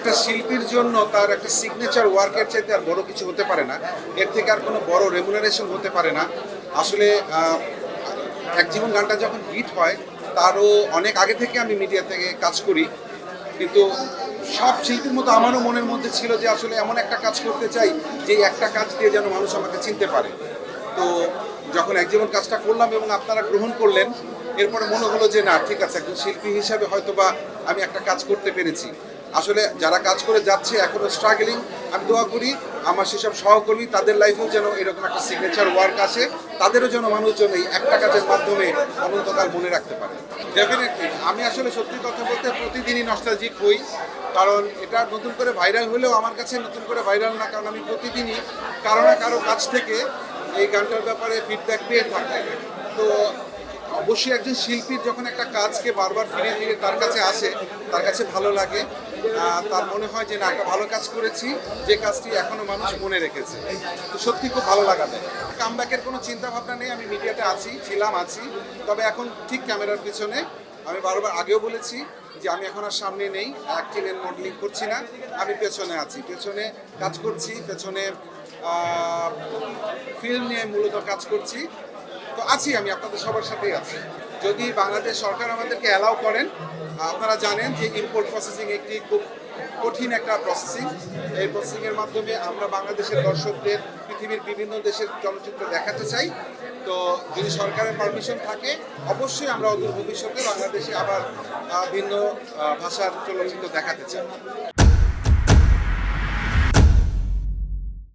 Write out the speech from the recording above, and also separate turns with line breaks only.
একটা শিল্পীর জন্য তার একটা সিগনেচার ওয়ার্কের চাইতে আর বড় কিছু হতে পারে না। এর থেকে আর কোনো বড় রেমুনারেশন হতে পারে না। আসলে এক জীবন গানটা যখন হিট হয়, তারও অনেক আগে থেকে আমি মিডিয়া থেকে কাজ করি। কিন্তু সব শিল্পীর মতো আমারও মনের মধ্যে ছিল যে আসলে এমন একটা কাজ করতে চাই, যে একটা কাজ দিয়ে যেন মানুষ আমাকে চিনতে পারে। তো যখন এক জীবন কাজটা করলাম এবং আপনারা গ্রহণ করলেন, এরপরে মনে হলো যে না, ঠিক আছে, একজন শিল্পী হিসাবে হয়তো বা আমি একটা কাজ করতে পেরেছি। আসলে যারা কাজ করে যাচ্ছে, এখনও স্ট্রাগলিং আমি দোয়া করি আমার সেসব সহকর্মী, তাদের লাইফেও যেন এরকম একটা সিগনেচার ওয়ার্ক আছে তাদেরও যেন মানুষজন এই একটা কাজের মাধ্যমে অনন্তকাল মনে রাখতে পারে। ডেফিনেটলি আমি আসলে সত্যি কথা বলতে প্রতিদিনই নস্টালজিক হই, কারণ এটা নতুন করে ভাইরাল হলেও আমার কাছে নতুন করে ভাইরাল না, কারণ আমি প্রতিদিনই কারও না কারও কাছ থেকে এই গানটার ব্যাপারে ফিডব্যাক পেয়ে থাকি। তো অবশ্যই একজন শিল্পীর যখন একটা কাজকে বারবার ফিরে ফিরে তার কাছে আসে, তার কাছে ভালো লাগে। তার মনে হয় যে না, একটা ভালো কাজ করেছি, যে কাজটি এখনও মানুষ মনে রেখেছে। তো সত্যি খুব ভালো লাগা দেয়। কামব্যাকের কোনো চিন্তা ভাবনা নেই, আমি মিডিয়াতে আছি, ছিলাম, আছি। তবে এখন ঠিক ক্যামেরার পিছনে, আমি বারবার আগেও বলেছি যে আমি এখন আর সামনে নেই অ্যাক্টিং এন্ড মডেলিং করছি না, আমি পেছনে আছি। পেছনে কাজ করছি, পেছনে ফিল্ম নিয়ে মূলত কাজ করছি। তো আছি আমি, আপনাদের সবার সাথেই আছি। যদি বাংলাদেশ সরকার আমাদেরকে অ্যালাউ করেন আপনারা জানেন যে ইম্পোর্ট প্রসেসিং একটি খুব কঠিন একটা প্রসেসিং এই প্রসেসিংয়ের মাধ্যমে আমরা বাংলাদেশের দর্শকদের, পৃথিবীর বিভিন্ন দেশের চলচ্চিত্র দেখাতে চাই। তো যদি সরকারের পারমিশন থাকে, অবশ্যই আমরা অদূর ভবিষ্যতে বাংলাদেশে আবার ভিন্ন ভাষার চলচ্চিত্র দেখাতে চাই।